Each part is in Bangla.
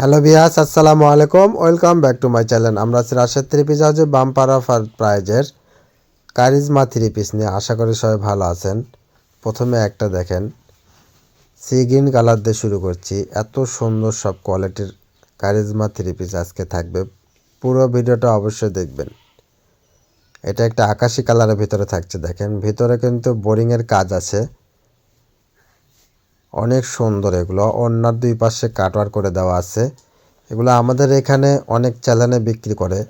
হ্যালো বিয়াস আসসালামু আলাইকুম। Welcome back to my channel. আমরা আছি রাশেদ থ্রি পিস হাউসে বাম্পার প্রাইজের কারিজমা থ্রি পিস নিয়ে। আশা করি সবাই ভালো আছেন। প্রথমে একটা দেখেন সি গ্রিন কালার দিয়ে শুরু করছি। এত সুন্দর সব কোয়ালিটির কারিজমা থ্রি পিস আজকে থাকবে। পুরো ভিডিওটা অবশ্যই দেখবেন। এটা একটা আকাশি কালারের ভিতরে থাকছে, দেখেন। ভিতরে কিন্তু বোরিংয়ের কাজ আছে। অনেক সুন্দর এগুলো। অন্যার দুই পাশে কাটওয়ার করে দেওয়া আছে। এগুলো আমাদের এখানে অনেক চ্যানেলে বিক্রি করে।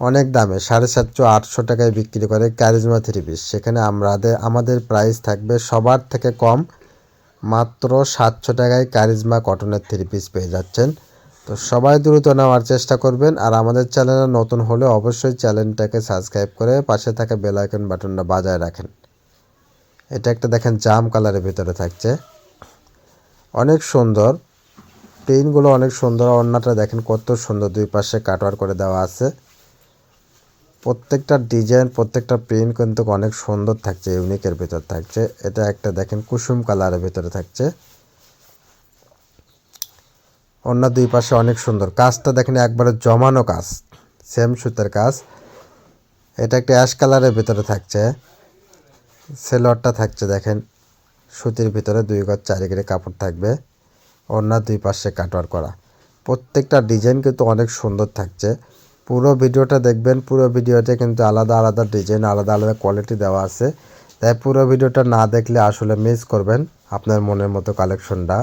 অনেক দামে, সাড়ে সাতশো, আটশো টাকায় বিক্রি করে ক্যারিজমা থ্রি পিস সেখানে আমাদের আমাদের প্রাইস থাকবে সবার থেকে কম মাত্র সাতশো টাকায় কারিজমা কটনের থ্রি পিস পেয়ে যাচ্ছেন। তো সবাই দ্রুত নেওয়ার চেষ্টা করবেন। আর আমাদের চ্যানেলে নতুন হলে অবশ্যই চ্যানেলটাকে সাবস্ক্রাইব করে পাশে থাকা বেলাইকন বাটনটা বাজায় রাখেন। এটা একটা দেখেন জাম কালারের ভিতরে থাকছে। অনেক সুন্দর। প্রিন্টগুলো অনেক সুন্দর। অন্যটা দেখেন কত সুন্দর। দুই পাশে কাটওয়ার করে দেওয়া আছে। প্রত্যেকটা ডিজাইন, প্রত্যেকটা প্রিন্ট কিন্তু অনেক সুন্দর থাকছে ইউনিকের ভিতর থাকছে। এটা একটা দেখেন কুসুম কালারের ভিতরে থাকছে। অন্য দুই পাশে অনেক সুন্দর। কাজটা দেখেন একবারে জমানো কাজ সেম সুতের কাজ। এটা একটা অ্যাশ কালারের ভিতরে থাকছে। সেলোয়ারটা থাকছে দেখেন। সুতির ভিতরে দুই গজ চারি কাপড় থাকবে অন্য দুই পাশে কাটওয়ার করা। প্রত্যেকটা ডিজাইন কিন্তু অনেক সুন্দর থাকছে। পুরো ভিডিওটা দেখবেন, পুরো ভিডিওতে কিন্তু আলাদা আলাদা ডিজাইন আলাদা আলাদা কোয়ালিটি দেওয়া আছে। তাই পুরো ভিডিওটা না দেখলে আসলে মিস করবেন আপনার মনের মতো কালেকশনটা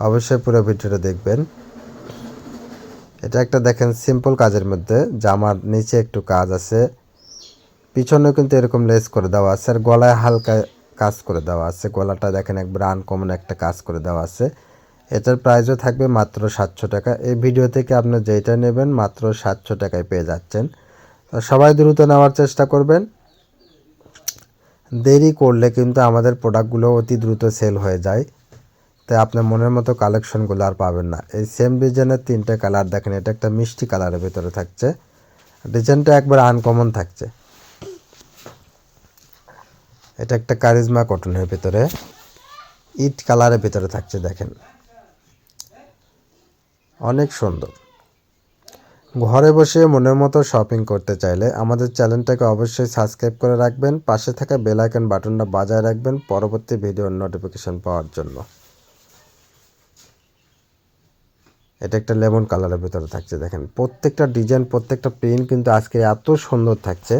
অবশ্যই পুরো ভিডিওটা দেখবেন। এটা একটা দেখেন সিম্পল কাজের মধ্যে, জামার নিচে একটু কাজ আছে। পিছনেও কিন্তু এরকম লেস করে দেওয়া আছে, আর গলায় হালকা কাজ করে দেওয়া আছে। গলাটা দেখেন একবার আনকমন একটা কাজ করে দেওয়া আছে। এটার প্রাইসও থাকবে মাত্র সাতশো টাকা। এই ভিডিও থেকে আপনি যেটা নেবেন মাত্র সাতশো টাকায় পেয়ে যাচ্ছেন। তো সবাই দ্রুত নেওয়ার চেষ্টা করবেন। দেরি করলে কিন্তু আমাদের প্রোডাক্টগুলো অতি দ্রুত সেল হয়ে যায়। তাই আপনার মনের মতো কালেকশনগুলো আর পাবেন না। এই সেম ডিজাইনের তিনটে কালার দেখেন, এটা একটা মিষ্টি কালারের ভেতরে থাকছে। ডিজাইনটা একবার আনকমন থাকছে। এটা একটা কারিজমা কটনের ভিতরে। ইট কালারের ভিতরে থাকছে, দেখেন। অনেক সুন্দর। ঘরে বসে মনের মতো শপিং করতে চাইলে আমাদের চ্যানেলটাকে অবশ্যই সাবস্ক্রাইব করে রাখবেন। পাশে থাকা বেল আইকন বাটনটা বাজায় রাখবেন পরবর্তী ভিডিওর নোটিফিকেশন পাওয়ার জন্য। এটা একটা লেমন কালারের ভিতরে থাকছে, দেখেন। প্রত্যেকটা ডিজাইন, প্রত্যেকটা প্রিন্ট কিন্তু আজকে এত সুন্দর থাকছে।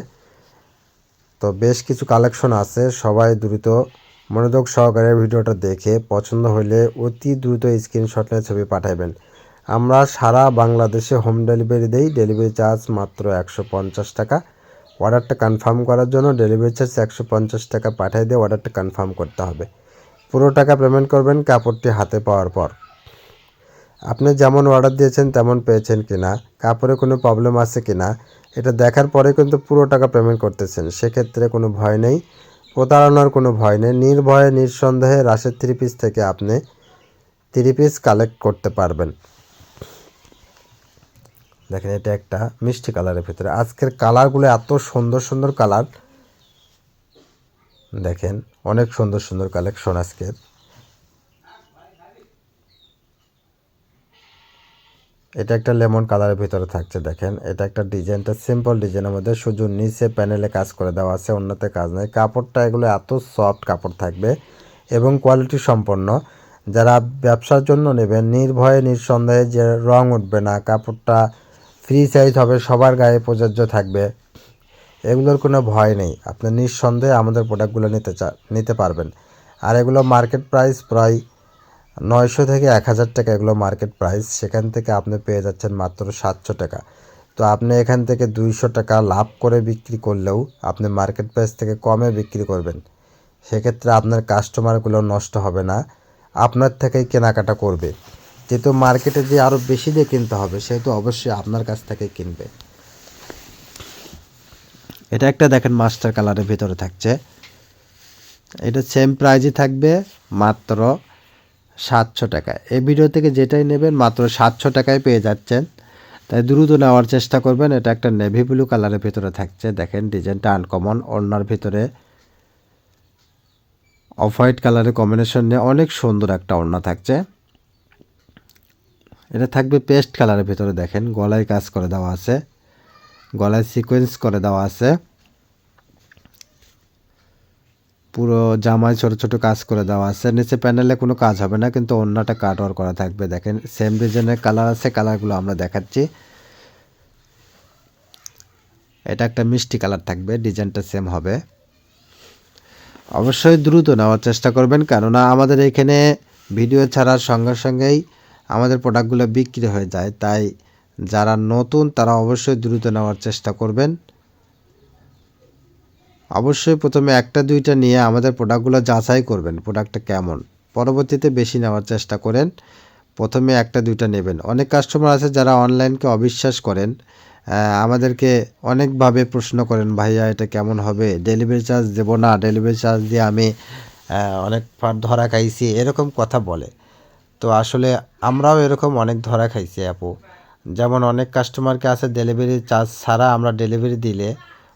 তো বেশ কিছু কালেকশন আছে, সবাই দ্রুত মনোযোগ সহকারে ভিডিওটা দেখে পছন্দ হলে অতি দ্রুত স্ক্রিনশট নিয়ে ছবি পাঠাবেন। আমরা সারা বাংলাদেশে হোম ডেলিভারি দেই ডেলিভারি চার্জ মাত্র একশো পঞ্চাশ টাকা। অর্ডারটা কনফার্ম করার জন্য ডেলিভারি চার্জ একশো পঞ্চাশ টাকা পাঠিয়ে দিয়ে অর্ডারটা কনফার্ম করতে হবে। পুরো টাকা পেমেন্ট করবেন কাপড়টি হাতে পাওয়ার পর। আপনি যেমন অর্ডার দিয়েছেন, তেমন পেয়েছেন কিনা, কাপড়ে কোনো প্রবলেম আছে কিনা, এটা দেখার পরে কিন্তু পুরো টাকা পেমেন্ট করতেছেন। সেক্ষেত্রে কোনো ভয় নেই, প্রতারণার কোনো ভয় নেই, নির্ভয়ে, নিঃসন্দেহে রাশের থ্রি পিস থেকে আপনি থ্রি পিস কালেক্ট করতে পারবেন। দেখেন, এটা একটা মিষ্টি কালারের ভিতরে। আজকের কালারগুলো এত সুন্দর সুন্দর কালার দেখেন, অনেক সুন্দর সুন্দর কালেকশন আজকের। এটা একটা লেমন কালারের ভিতরে থাকছে, দেখেন। এটা একটা ডিজাইনটা সিম্পল ডিজাইনের মধ্যে শুধু নিচে প্যানেলে কাজ করে দেওয়া আছে, অন্যতে কাজ নেই। কাপড়টা এগুলো এত সফট কাপড় থাকবে এবং কোয়ালিটি সম্পন্ন। যারা ব্যবসার জন্য নেবেন, নির্ভয়ে, নিঃসন্দেহে যে রং উঠবে না, কাপড়টা ফ্রি সাইজ হবে, সবার গায়ে প্রযোজ্য থাকবে। এগুলোর কোনো ভয় নেই। আপনি নিঃসন্দেহে আমাদের প্রোডাক্টগুলো নিতে চা, নিতে পারবেন। আর এগুলো মার্কেট প্রাইস প্রায় নয়শো থেকে এক হাজার টাকা এগুলো মার্কেট প্রাইস সেখান থেকে আপনি পেয়ে যাচ্ছেন মাত্র সাতশো টাকা। তো আপনি এখান থেকে দুইশো টাকা লাভ করে বিক্রি করলেও আপনি মার্কেট প্রাইস থেকে কমে বিক্রি করবেন। সেক্ষেত্রে আপনার কাস্টমারগুলো নষ্ট হবে না। আপনার থেকেই কেনাকাটা করবে। যেহেতু মার্কেটে যে আরও বেশি দিয়ে কিনতে হবে, সেহেতু অবশ্যই আপনার কাছ থেকে কিনবে। এটা একটা দেখেন মাস্টার কালারের ভিতরে থাকছে। এটা সেম প্রাইজই থাকবে মাত্র সাতশো টাকা। এই ভিডিও থেকে যেটাই নেবেন মাত্র সাতশো টাকায় পেয়ে যাচ্ছেন। তাই দ্রুত নেওয়ার চেষ্টা করবেন। এটা একটা নেভি ব্লু কালারের ভিতরে থাকছে। দেখেন ডিজাইনটা আনকমন ওড়নার ভিতরে অফ হোয়াইট কালারের কম্বিনেশন নিয়ে অনেক সুন্দর একটা ওড়না থাকছে। এটা থাকবে পেস্ট কালারের ভিতরে। দেখেন, গলায় কাজ করে দেওয়া আছে। গলায় সিকোয়েন্স করে দেওয়া আছে। পুরো জামায় ছোট ছোট কাজ করে দেওয়া আছে। নিচে প্যানেলে কোনো কাজ হবে না, কিন্তু অন্যটা কাট ওয়ার করা থাকবে। দেখেন সেম ডিজাইনের কালার আছে কালারগুলো আমরা দেখাচ্ছি। এটা একটা মিষ্টি কালার থাকবে ডিজাইনটা সেম হবে। অবশ্যই দ্রুত নেওয়ার চেষ্টা করবেন, কেননা আমাদের এখানে ভিডিও ছাড়ার সঙ্গে সঙ্গেই আমাদের প্রোডাক্টগুলো বিক্রি হয়ে যায়। তাই যারা নতুন, তারা অবশ্যই দ্রুত নেওয়ার চেষ্টা করবেন। অবশ্যই প্রথমে একটা, দুইটা নিয়ে আমাদের প্রোডাক্টগুলো যাচাই করবেন প্রোডাক্টটা কেমন। পরবর্তীতে বেশি নেওয়ার চেষ্টা করেন, প্রথমে একটা, দুইটা নেবেন। অনেক কাস্টমার আছে যারা অনলাইনকে অবিশ্বাস করেন আমাদেরকে অনেকভাবে প্রশ্ন করেন, ভাইয়া, এটা কেমন হবে? ডেলিভারি চার্জ দেবো না? ডেলিভারি চার্জ দিয়ে আমি অনেক ধরা খাইছি। এরকম কথা বলে। তো আসলে আমরাও এরকম অনেক ধরা খাইছি, আপু। যেমন অনেক কাস্টমারকে আছে ডেলিভারি চার্জ ছাড়া আমরা ডেলিভারি দিলে,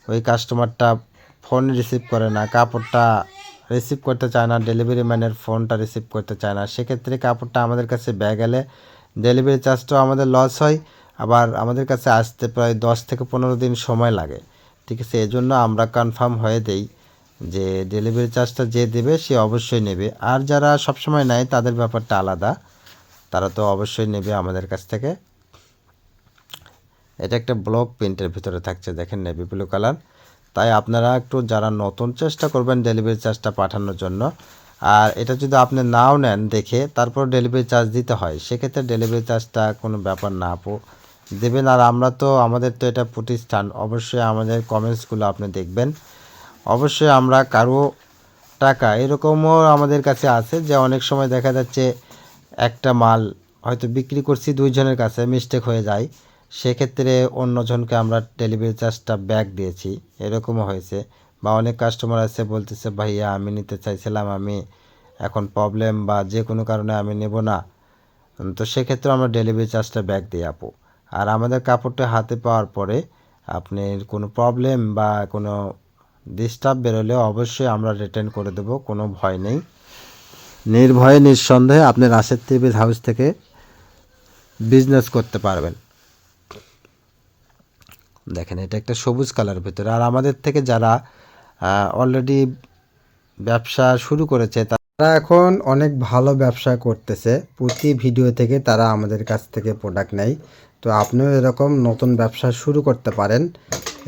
ওই কাস্টমারটা ফোন রিসিভ করে না, কাপড়টা রিসিভ করতে চায় না ডেলিভারি ম্যানের ফোনটা রিসিভ করতে চায় না। সেক্ষেত্রে কাপড়টা আমাদের কাছে ব্যাগ গেলে ডেলিভারি চার্জটাও আমাদের লস হয়, আবার আমাদের কাছে আসতে প্রায় দশ থেকে পনেরো দিন সময় লাগে। ঠিক আছে, এজন্য আমরা কনফার্ম হয়ে দেই যে ডেলিভারি চার্জটা যে দেবে, সে অবশ্যই নেবে। আর যারা সবসময় নেয়, তাদের ব্যাপারটা আলাদা। তারা তো অবশ্যই নেবে আমাদের কাছ থেকে। এটা একটা ব্লক প্রিন্টের ভিতরে থাকছে, দেখেন নেভি ব্লু কালার তাই আপনারা একটু যারা নতুন চেষ্টা করবেন ডেলিভারি চার্জটা পাঠানোর জন্য, আর এটা যদি আপনি নাও নেন দেখে তারপর ডেলিভারি চার্জ দিতে হয়, সেক্ষেত্রে ডেলিভারি চার্জটা কোনো ব্যাপার না আপু। দেবেন আর আমরা তো, আমাদের তো এটা প্রতিষ্ঠান, অবশ্যই আমাদের কমেন্টসগুলো আপনি দেখবেন। অবশ্যই আমরা কারও টাকা, এরকমও আমাদের কাছে আছে যে অনেক সময় দেখা যাচ্ছে একটা মাল হয়তো বিক্রি করছি দুইজনের কাছে মিস্টেক হয়ে যায়। সেক্ষেত্রে অন্যজনকে আমরা ডেলিভারি চার্জটা ব্যাক দিয়েছি। এরকমও হয়েছে। বা অনেক কাস্টমার আছে, বলতেছে, ভাইয়া, আমি নিতে চাইছিলাম, আমি এখন প্রবলেম বা যে কোনো কারণে আমি নেব না। তো সেক্ষেত্রে আমরা ডেলিভারি চার্জটা ব্যাক দিই, আপু। আর আমাদের কাপড়টা হাতে পাওয়ার পরে আপনি কোনো প্রবলেম বা কোনো ডিস্টার্ব বেরোলে অবশ্যই আমরা রিটার্ন করে দেব, কোনো ভয় নেই। নির্ভয়ে, নিঃসন্দেহে আপনি রাশেদ টিভির হাউস থেকে বিজনেস করতে পারবেন। দেখেন, এটা একটা সবুজ কালার ভিতরে। আর আমাদের থেকে যারা অলরেডি ব্যবসা শুরু করেছে, তারা এখন অনেক ভালো ব্যবসা করতেছে। প্রতি ভিডিও থেকে তারা আমাদের কাছ থেকে প্রোডাক্ট নেয়। তো আপনিও এরকম নতুন ব্যবসা শুরু করতে পারেন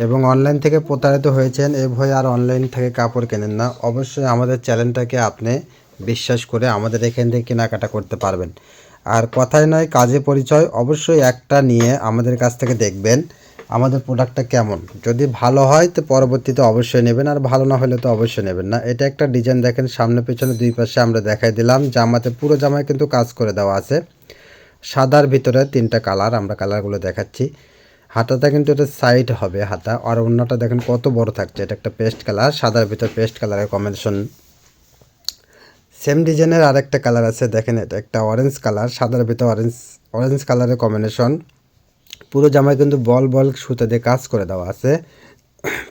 এবং অনলাইন থেকে প্রতারিত হয়েছেন, এ ভয়ে আর অনলাইন থেকে কাপড় কেনেন না। অবশ্যই আমাদের চ্যানেলটাকে আপনি বিশ্বাস করে আমাদের এখান থেকে কেনাকাটা করতে পারবেন। আর কথায় নয়, কাজে পরিচয় অবশ্যই একটা নিয়ে আমাদের কাছ থেকে দেখবেন। আমাদের প্রোডাক্টটা কেমন? যদি ভালো হয়, তো পরবর্তীতে অবশ্যই নেবেন, আর ভালো না হলে তো অবশ্যই নেবেন না। এটা একটা ডিজাইন দেখেন, সামনে পেছনে দুই পাশে আমরা দেখাই দিলাম। জামাতে, পুরো জামায় কিন্তু কাজ করে দেওয়া আছে। সাদার ভিতরে তিনটা কালার আমরা কালারগুলো দেখাচ্ছি। হাতাটা কিন্তু এটা সাইড হবে হাতা, আর অন্যটা দেখেন কত বড় থাকছে। এটা একটা পেস্ট কালার সাদার ভিতর পেস্ট কালারের কম্বিনেশন সেম ডিজাইনের আরেকটা কালার আছে, দেখেন এটা একটা অরেঞ্জ কালার সাদার ভিতর অরেঞ্জ অরেঞ্জ কালারের কম্বিনেশন পুরো জামায় কিন্তু বল বল সুতা দিয়ে কাজ করে দেওয়া আছে।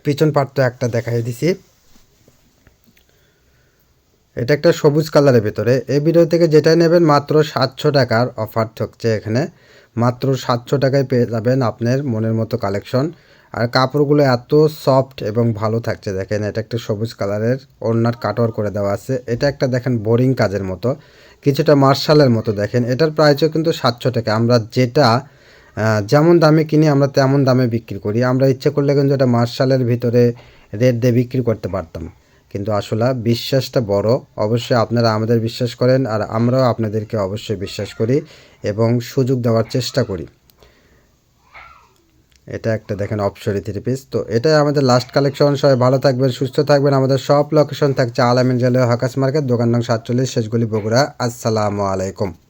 পিছন পাটটা একটা দেখাই দিছি। এটা একটা সবুজ কালারের ভিতরে। এই ভিডিও থেকে যেটাই নেবেন মাত্র সাতশো টাকার অফার থাকছে এখানে। মাত্র সাতশো টাকায় পেয়ে যাবেন আপনার মনের মতো কালেকশন আর কাপড়গুলো এত সফট এবং ভালো থাকছে দেখেন, এটা একটা সবুজ কালারের ওড়নার কাটওয়ার করে দেওয়া আছে। এটা একটা দেখেন বোরিং কাজের মতো। কিছুটা মার্শালের মতো দেখেন। এটার প্রাইসও কিন্তু সাতশো টাকা। আমরা যেটা যেমন দামে কিনি আমরা তেমন দামে বিক্রি করি। আমরা ইচ্ছে করলে কিন্তু এটা মার্শালের ভিতরে রেট দিয়ে বিক্রি করতে পারতাম। কিন্তু আসলে বিশ্বাসটা বড়। অবশ্যই আপনারা আমাদের বিশ্বাস করেন আর আমরাও আপনাদেরকে অবশ্যই বিশ্বাস করি এবং সুযোগ দেওয়ার চেষ্টা করি। এটা একটা দেখেন অপসরি থ্রি পিস তো এটাই আমাদের লাস্ট কালেকশন সবাই ভালো থাকবেন, সুস্থ থাকবেন। আমাদের সব লোকেশন থাকছে আলামিন জেলে হাকাস মার্কেট, দোকান নং সাতচল্লিশ, শেষগুলি বগুড়া। আসসালামু আলাইকুম।